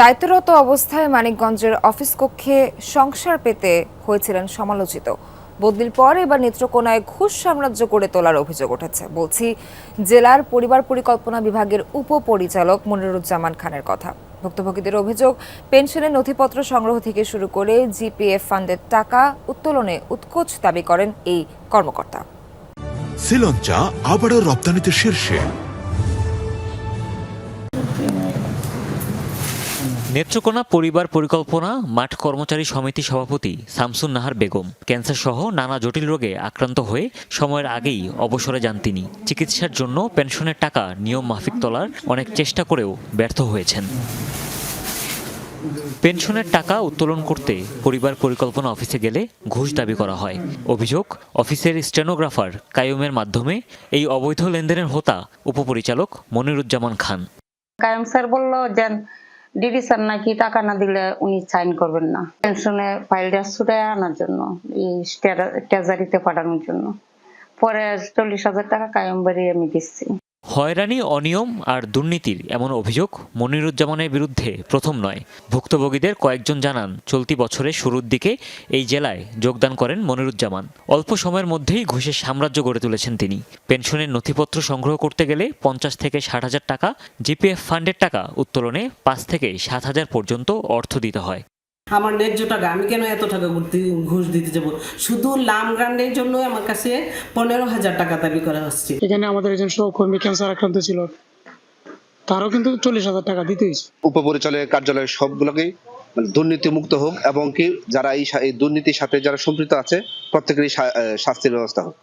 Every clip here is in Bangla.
দায়িত্বরত অবস্থায় মানিকগঞ্জের অফিস কক্ষে সংসার পেতে হয়েছিলেন সমালোচিত। বদলির পর এবার নেত্রকোনায় ঘুষ সাম্রাজ্য করে তোলার অভিযোগ উঠেছে। বলছি, জেলার পরিবার পরিকল্পনা বিভাগের উপপরিচালক মনিরুজ্জামান খানের কথা। ভুক্তভোগীদের অভিযোগ, পেনশনের নথিপত্র সংগ্রহ থেকে শুরু করে জিপিএফ ফান্ডের টাকা উত্তোলনে উৎকোচ দাবি করেন এই কর্মকর্তা। শ্রীলঞ্চা আবারও রপ্তানিতে শীর্ষে। নেত্রকোনা পরিবার পরিকল্পনা, মাঠ কর্মচারী সমিতি সভাপতি শামসুন নাহার বেগম। ক্যান্সার সহ নানা জটিল রোগে আক্রান্ত হয়ে সময়ের আগেই অবসরে যান তিনি। চিকিৎসার জন্য পেনশনের টাকা নিয়ম মাফিক তোলার অনেক চেষ্টা করেও ব্যর্থ হয়েছেন। পেনশনের টাকা উত্তোলন করতে পরিবার পরিকল্পনা অফিসে গেলে ঘুষ দাবি করা হয়। অভিযোগ, অফিসের স্টেনোগ্রাফার কায়ুমের মাধ্যমে এই অবৈধ লেনদেনের হোতা উপপরিচালক মনিরুজ্জামান খান। কায়ম স্যার বলল যে ডিডি স্যার নাকি টাকা না দিলে উনি সাইন করবেন না। পেনশনে ফাইলটা ছুটে আনার জন্য, এই ট্রেজারিতে পাঠানোর জন্য। পরে চল্লিশ হাজার টাকা কায়ম বাড়ি আমি দিচ্ছি। হয়রানি, অনিয়ম আর দুর্নীতির এমন অভিযোগ মনিরুজ্জামানের বিরুদ্ধে প্রথম নয়। ভুক্তভোগীদের কয়েকজন জানান, চলতি বছরের শুরুর দিকে এই জেলায় যোগদান করেন মনিরুজ্জামান। অল্প সময়ের মধ্যেই ঘুষের সাম্রাজ্য গড়ে তুলেছেন তিনি। পেনশনের নথিপত্র সংগ্রহ করতে গেলে পঞ্চাশ থেকে ষাট হাজার টাকা, জিপিএফ ফান্ডের টাকা উত্তোলনে পাঁচ থেকে সাত হাজার পর্যন্ত অর্থ দিতে হয়। আমার ন্যায্য টাকা আমি কেন এত টাকা ঘুরতে- ঘুষ দিতে যাব? শুধু লাম গ্রান্ডের জন্য আমার কাছে পনেরো হাজার টাকা দাবি করা হচ্ছে। এখানে আমাদের একজন সহকর্মী ক্যান্সার আক্রান্ত ছিল। তারও কিন্তু চল্লিশ হাজার টাকা দিতে হয়েছে। উপপরিচালকের কার্যালয় সবগুলোকেই মানে দুর্নীতি মুক্ত হোক এবং কি যারা এই দুর্নীতির সাথে যারা সম্পৃক্ত আছে প্রত্যেকেরই শাস্তির ব্যবস্থা হোক।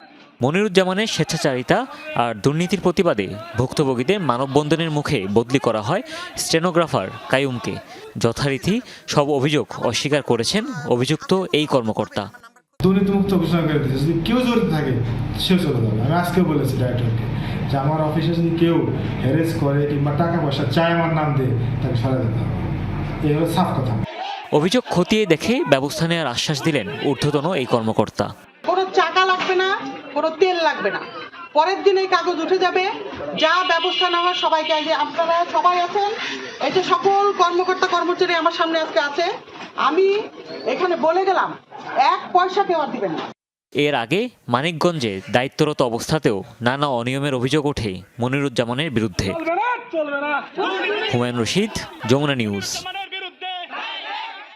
মনিরুজ্জামানের স্বেচ্ছাচারিতা আর দুর্নীতির প্রতিবাদে ভুক্তভোগীদের মানববন্ধনের মুখে বদলি করা হয় স্টেনোগ্রাফার কায়ুমকে। যথারীতি সব অভিযোগ অস্বীকার করেছেন অভিযুক্ত এই কর্মকর্তা। দুর্নীতিমুক্ত ঘোষণা করে দিয়েছে যদি কেউ জড়িত থাকে সেও চলে যাবে। আমি আজকেও বলেছি ডাইরেক্টরকে যে আমার অফিসে যদি কেউ হ্যারেস করে কিংবা টাকা পয়সা চায় আমার নাম দিয়ে তাকে দিতে হবে। এই হলো সাফ কথা। অভিযোগ খতিয়ে দেখে ব্যবস্থা নেওয়ার আশ্বাস দিলেন ঊর্ধ্বতন এই কর্মকর্তা। কোনো চাকা লাগবে না। কোনো তেল লাগবে না। পরের দিন এই কাগজ উঠে যাবে। যা ব্যবস্থা নেওয়া হয় সবাইকে আগে আপনারা সবাই আছেন এই যে সকল কর্মকর্তা কর্মচারী আমার সামনে আজকে আছে। আমি এখানে বলে গেলাম এক পয়সা কেউ আর দিবেন না। এর আগে মানিকগঞ্জে দায়িত্বরত অবস্থাতেও নানা অনিয়মের অভিযোগ ওঠে মনিরুজ্জামানের বিরুদ্ধে। হুমায়ুন রশিদ যমুনা নিউজ।